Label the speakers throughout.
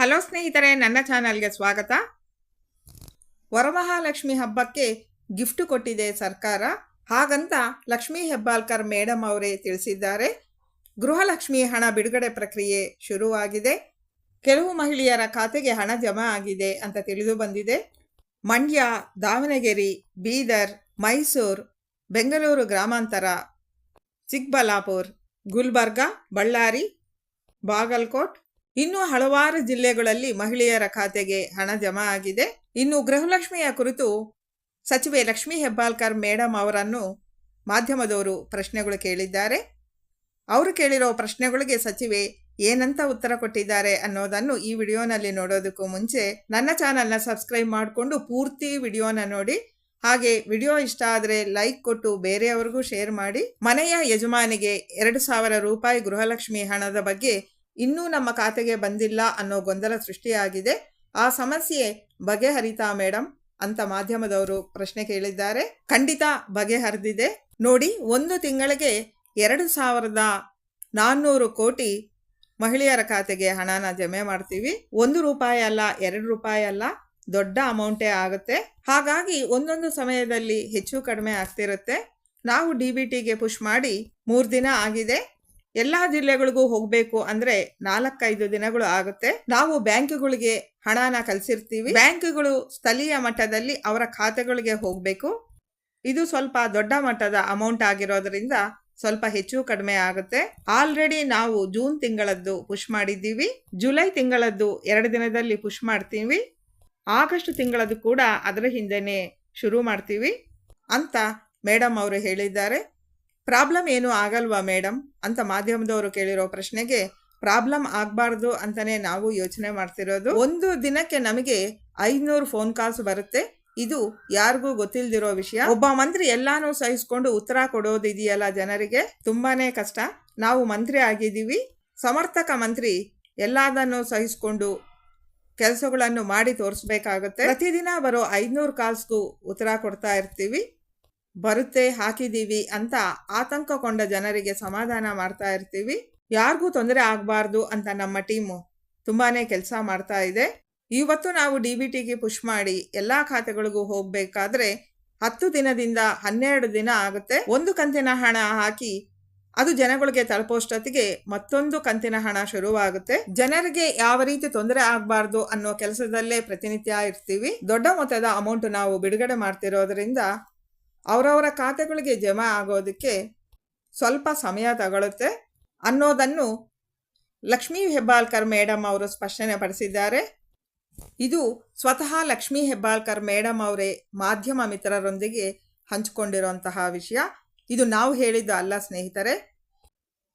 Speaker 1: Hello ಸ್ನೇಹಿತರೆ, ನನ್ನ ಚಾನಲ್ಗೆ ಸ್ವಾಗತ. ವರಮಹಾಲಕ್ಷ್ಮಿ ಹಬ್ಬಕ್ಕೆ ಗಿಫ್ಟ್ ಕೊಟ್ಟಿದೆ ಸರ್ಕಾರ. ಹಾಗಂತ ಲಕ್ಷ್ಮೀ ಹೆಬ್ಬಾಳ್ಕರ್ ಮೇಡಮ್ ಅವರೇ ತಿಳಿಸಿದ್ದಾರೆ. ಗೃಹಲಕ್ಷ್ಮಿ ಹಣ ಬಿಡುಗಡೆ ಪ್ರಕ್ರಿಯೆ ಶುರುವಾಗಿದೆ. ಕೆಲವು ಮಹಿಳೆಯರ ಖಾತೆಗೆ ಹಣ ಜಮಾ ಆಗಿದೆ ಅಂತ ತಿಳಿದು ಬಂದಿದೆ. ಮಂಡ್ಯ, ದಾವಣಗೆರೆ, ಬೀದರ್, ಮೈಸೂರು, ಬೆಂಗಳೂರು ಗ್ರಾಮಾಂತರ, ಚಿಕ್ಕಬಳ್ಳಾಪುರ್, ಗುಲ್ಬರ್ಗ, ಬಳ್ಳಾರಿ, ಬಾಗಲಕೋಟ್ ಇನ್ನು ಹಲವಾರು ಜಿಲ್ಲೆಗಳಲ್ಲಿ ಮಹಿಳೆಯರ ಖಾತೆಗೆ ಹಣ ಜಮಾ ಆಗಿದೆ. ಇನ್ನು ಗೃಹಲಕ್ಷ್ಮಿಯ ಕುರಿತು ಸಚಿವೆ ಲಕ್ಷ್ಮೀ ಹೆಬ್ಬಾಳ್ಕರ್ ಮೇಡಮ್ ಅವರನ್ನು ಮಾಧ್ಯಮದವರು ಪ್ರಶ್ನೆಗಳು ಕೇಳಿದ್ದಾರೆ. ಅವರು ಕೇಳಿರೋ ಪ್ರಶ್ನೆಗಳಿಗೆ ಸಚಿವೆ ಏನಂತ ಉತ್ತರ ಕೊಟ್ಟಿದ್ದಾರೆ ಅನ್ನೋದನ್ನು ಈ ವಿಡಿಯೋನಲ್ಲಿ ನೋಡೋದಕ್ಕೂ ಮುಂಚೆ ನನ್ನ ಚಾನಲ್ನ ಸಬ್ಸ್ಕ್ರೈಬ್ ಮಾಡಿಕೊಂಡು ಪೂರ್ತಿ ವಿಡಿಯೋನ ನೋಡಿ. ಹಾಗೆ ವಿಡಿಯೋ ಇಷ್ಟ ಆದರೆ ಲೈಕ್ ಕೊಟ್ಟು ಬೇರೆಯವ್ರಿಗೂ ಶೇರ್ ಮಾಡಿ. ಮನೆಯ ಯಜಮಾನಿಗೆ ಎರಡು ಸಾವಿರ ರೂಪಾಯಿ ಗೃಹಲಕ್ಷ್ಮಿ ಹಣದ ಬಗ್ಗೆ ಇನ್ನೂ ನಮ್ಮ ಖಾತೆಗೆ ಬಂದಿಲ್ಲ ಅನ್ನೋ ಗೊಂದಲ ಸೃಷ್ಟಿಯಾಗಿದೆ. ಆ ಸಮಸ್ಯೆ ಬಗೆಹರಿತಾ ಮೇಡಮ್ ಅಂತ ಮಾಧ್ಯಮದವರು ಪ್ರಶ್ನೆ ಕೇಳಿದ್ದಾರೆ. ಖಂಡಿತ ಬಗೆಹರಿದಿದೆ. ನೋಡಿ, ಒಂದು ತಿಂಗಳಿಗೆ ಎರಡು ಸಾವಿರದ ನಾನ್ನೂರು ಕೋಟಿ ಮಹಿಳೆಯರ ಖಾತೆಗೆ ಹಣನ ಜಮೆ ಮಾಡ್ತೀವಿ. ಒಂದು ರೂಪಾಯಿ ಅಲ್ಲ, ಎರಡು ರೂಪಾಯಿ ಅಲ್ಲ, ದೊಡ್ಡ ಅಮೌಂಟೇ ಆಗುತ್ತೆ. ಹಾಗಾಗಿ ಒಂದೊಂದು ಸಮಯದಲ್ಲಿ ಹೆಚ್ಚು ಕಡಿಮೆ ಆಗ್ತಿರುತ್ತೆ. ನಾವು ಡಿ ಬಿ ಟಿಗೆ ಪುಷ್ ಮಾಡಿ ಮೂರು ದಿನ ಆಗಿದೆ. ಎಲ್ಲಾ ಜಿಲ್ಲೆಗಳಿಗೂ ಹೋಗ್ಬೇಕು ಅಂದ್ರೆ ನಾಲ್ಕೈದು ದಿನಗಳು ಆಗುತ್ತೆ. ನಾವು ಬ್ಯಾಂಕ್ಗಳಿಗೆ ಹಣನ ಕಲ್ಸಿರ್ತೀವಿ ಬ್ಯಾಂಕ್ಗಳು ಸ್ಥಳೀಯ ಮಟ್ಟದಲ್ಲಿ ಅವರ ಖಾತೆಗಳಿಗೆ ಹೋಗ್ಬೇಕು. ಇದು ಸ್ವಲ್ಪ ದೊಡ್ಡ ಮಟ್ಟದ ಅಮೌಂಟ್ ಆಗಿರೋದ್ರಿಂದ ಸ್ವಲ್ಪ ಹೆಚ್ಚು ಕಡಿಮೆ ಆಗುತ್ತೆ. ಆಲ್ರೆಡಿ ನಾವು ಜೂನ್ ತಿಂಗಳದ್ದು ಪುಷ್ ಮಾಡಿದ್ದೀವಿ. ಜುಲೈ ತಿಂಗಳದ್ದು ಎರಡು ದಿನದಲ್ಲಿ ಪುಷ್ ಮಾಡ್ತೀವಿ. ಆಗಸ್ಟ್ ತಿಂಗಳದ್ದು ಕೂಡ ಅದರ ಹಿಂದೆನೆ ಶುರು ಮಾಡ್ತೀವಿ ಅಂತ ಮೇಡಮ್ ಅವರು ಹೇಳಿದ್ದಾರೆ. ಪ್ರಾಬ್ಲಮ್ ಏನು ಆಗಲ್ವಾ ಮೇಡಮ್? ಅಂತ ಮಾಧ್ಯಮದವರು ಕೇಳಿರೋ ಪ್ರಶ್ನೆಗೆ ಪ್ರಾಬ್ಲಮ್ ಆಗಬಾರ್ದು ಅಂತಲೇ ನಾವು ಯೋಚನೆ ಮಾಡ್ತಿರೋದು. ಒಂದು ದಿನಕ್ಕೆ ನಮಗೆ ಐದುನೂರು ಫೋನ್ ಕಾಲ್ಸ್ ಬರುತ್ತೆ. ಇದು ಯಾರಿಗೂ ಗೊತ್ತಿಲ್ದಿರೋ ವಿಷಯ. ಒಬ್ಬ ಮಂತ್ರಿ ಎಲ್ಲಾನು ಸಹಿಸ್ಕೊಂಡು ಉತ್ತರ ಕೊಡೋದಿದೆಯಲ್ಲ ಜನರಿಗೆ? ತುಂಬಾನೇ ಕಷ್ಟ. ನಾವು ಮಂತ್ರಿ ಆಗಿದ್ದೀವಿ. ಸಮರ್ಥಕ ಮಂತ್ರಿ ಎಲ್ಲದನ್ನು ಸಹಿಸ್ಕೊಂಡು ಕೆಲಸಗಳನ್ನು ಮಾಡಿ ತೋರಿಸ್ಬೇಕಾಗುತ್ತೆ. ಪ್ರತಿದಿನ ಬರೋ ಐದುನೂರು ಕಾಲ್ಸ್ಗೂ ಉತ್ತರ ಕೊಡ್ತಾ ಇರ್ತೀವಿ. ಬರುತ್ತೆ ಹಾಕಿದ್ದೀವಿ ಅಂತ ಆತಂಕಗೊಂಡ ಜನರಿಗೆ ಸಮಾಧಾನ ಮಾಡ್ತಾ ಇರ್ತೀವಿ. ಯಾರಿಗೂ ತೊಂದರೆ ಆಗಬಾರ್ದು ಅಂತ ನಮ್ಮ ಟೀಮು ತುಂಬಾ ಕೆಲಸ ಮಾಡ್ತಾ ಇದೆ. ಇವತ್ತು ನಾವು ಡಿ ಬಿ ಟಿಗೆ ಪುಷ್ ಮಾಡಿ ಎಲ್ಲ ಖಾತೆಗಳಿಗೂ ಹೋಗಬೇಕಾದ್ರೆ ಹತ್ತು ದಿನದಿಂದ ಹನ್ನೆರಡು ದಿನ ಆಗುತ್ತೆ. ಒಂದು ಕಂತಿನ ಹಣ ಹಾಕಿ ಅದು ಜನಗಳಿಗೆ ತಲುಪೋಷ್ಟೊತ್ತಿಗೆ ಮತ್ತೊಂದು ಕಂತಿನ ಹಣ ಶುರುವಾಗುತ್ತೆ. ಜನರಿಗೆ ಯಾವ ರೀತಿ ತೊಂದರೆ ಆಗಬಾರ್ದು ಅನ್ನೋ ಕೆಲಸದಲ್ಲೇ ಪ್ರತಿನಿತ್ಯ ಇರ್ತೀವಿ. ದೊಡ್ಡ ಮೊತ್ತದ ಅಮೌಂಟ್ ನಾವು ಬಿಡುಗಡೆ ಮಾಡ್ತಿರೋದ್ರಿಂದ ಅವರವರ ಖಾತೆಗಳಿಗೆ ಜಮಾ ಆಗೋದಕ್ಕೆ ಸ್ವಲ್ಪ ಸಮಯ ತಗೊಳುತ್ತೆ. ಅನ್ನೋದನ್ನು ಲಕ್ಷ್ಮೀ ಹೆಬ್ಬಾಳ್ಕರ್ ಮೇಡಮ್ ಅವರು ಸ್ಪಷ್ಟನೆ ಪಡಿಸಿದ್ದಾರೆ. ಇದು ಸ್ವತಃ ಲಕ್ಷ್ಮೀ ಹೆಬ್ಬಾಳ್ಕರ್ ಮೇಡಮ್ ಅವರೇ ಮಾಧ್ಯಮ ಮಿತ್ರರೊಂದಿಗೆ ಹಂಚಿಕೊಂಡಿರುವಂತಹ ವಿಷಯ. ಇದು ನಾವು ಹೇಳಿದ್ದು ಅಲ್ಲ ಸ್ನೇಹಿತರೆ.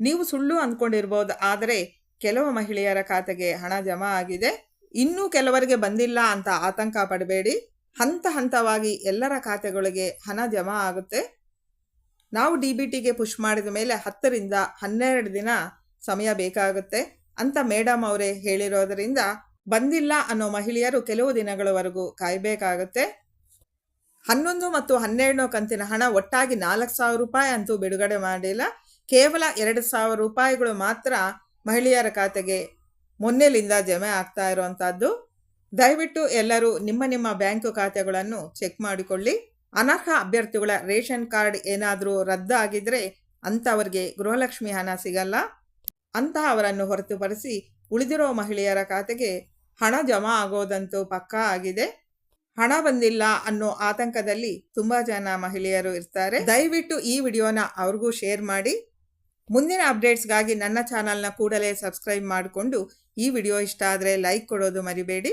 Speaker 1: ನೀವು ಸುಳ್ಳು ಅಂದ್ಕೊಂಡಿರ್ಬೋದು, ಆದರೆ ಕೆಲವು ಮಹಿಳೆಯರ ಖಾತೆಗೆ ಹಣ ಜಮಾ ಆಗಿದೆ. ಇನ್ನೂ ಕೆಲವರಿಗೆ ಬಂದಿಲ್ಲ ಅಂತ ಆತಂಕ ಪಡಬೇಡಿ. ಹಂತ ಹಂತವಾಗಿ ಎಲ್ಲರ ಖಾತೆಗಳಿಗೆ ಹಣ ಜಮಾ ಆಗುತ್ತೆ. ನಾವು ಡಿ ಬಿ ಟಿಗೆ ಪುಷ್ ಮಾಡಿದ ಮೇಲೆ ಹತ್ತರಿಂದ ಹನ್ನೆರಡು ದಿನ ಸಮಯ ಬೇಕಾಗುತ್ತೆ. ಅಂತ ಮೇಡಮ್ ಅವರೇ ಹೇಳಿರೋದರಿಂದ ಬಂದಿಲ್ಲ ಅನ್ನೋ ಮಹಿಳೆಯರು ಕೆಲವು ದಿನಗಳವರೆಗೂ ಕಾಯಬೇಕಾಗುತ್ತೆ. ಹನ್ನೊಂದು ಮತ್ತು ಹನ್ನೆರಡನೇ ಕಂತಿನ ಹಣ ಒಟ್ಟಾಗಿ ನಾಲ್ಕು ಸಾವಿರ ರೂಪಾಯಿ ಅಂತೂ ಬಿಡುಗಡೆ ಮಾಡಿಲ್ಲ. ಕೇವಲ ಎರಡು ಸಾವಿರ ರೂಪಾಯಿಗಳು ಮಾತ್ರ ಮಹಿಳೆಯರ ಖಾತೆಗೆ ಮೊನ್ನೆಲಿಂದ ಜಮೆ ಆಗ್ತಾ ಇರುವಂತಹದ್ದು. ದಯವಿಟ್ಟು ಎಲ್ಲರೂ ನಿಮ್ಮ ನಿಮ್ಮ ಬ್ಯಾಂಕ್ ಖಾತೆಗಳನ್ನು ಚೆಕ್ ಮಾಡಿಕೊಳ್ಳಿ. ಅನರ್ಹ ಅಭ್ಯರ್ಥಿಗಳ ರೇಷನ್ ಕಾರ್ಡ್ ಏನಾದರೂ ರದ್ದಾಗಿದ್ದರೆ ಅಂಥವ್ರಿಗೆ ಗೃಹಲಕ್ಷ್ಮಿ ಹಣ ಸಿಗಲ್ಲ. ಅಂತಹವರನ್ನು ಹೊರತುಪಡಿಸಿ ಉಳಿದಿರೋ ಮಹಿಳೆಯರ ಖಾತೆಗೆ ಹಣ ಜಮಾ ಆಗೋದಂತೂ ಪಕ್ಕಾ ಆಗಿದೆ. ಹಣ ಬಂದಿಲ್ಲ ಅನ್ನೋ ಆತಂಕದಲ್ಲಿ ತುಂಬ ಜನ ಮಹಿಳೆಯರು ಇರ್ತಾರೆ. ದಯವಿಟ್ಟು ಈ ವಿಡಿಯೋನ ಅವ್ರಿಗೂ ಶೇರ್ ಮಾಡಿ. ಮುಂದಿನ ಅಪ್ಡೇಟ್ಸ್ಗಾಗಿ ನನ್ನ ಚಾನಲ್ನ ಕೂಡಲೇ ಸಬ್ಸ್ಕ್ರೈಬ್ ಮಾಡಿಕೊಂಡು ಈ ವಿಡಿಯೋ ಇಷ್ಟ ಆದರೆ ಲೈಕ್ ಕೊಡೋದು ಮರಿಬೇಡಿ.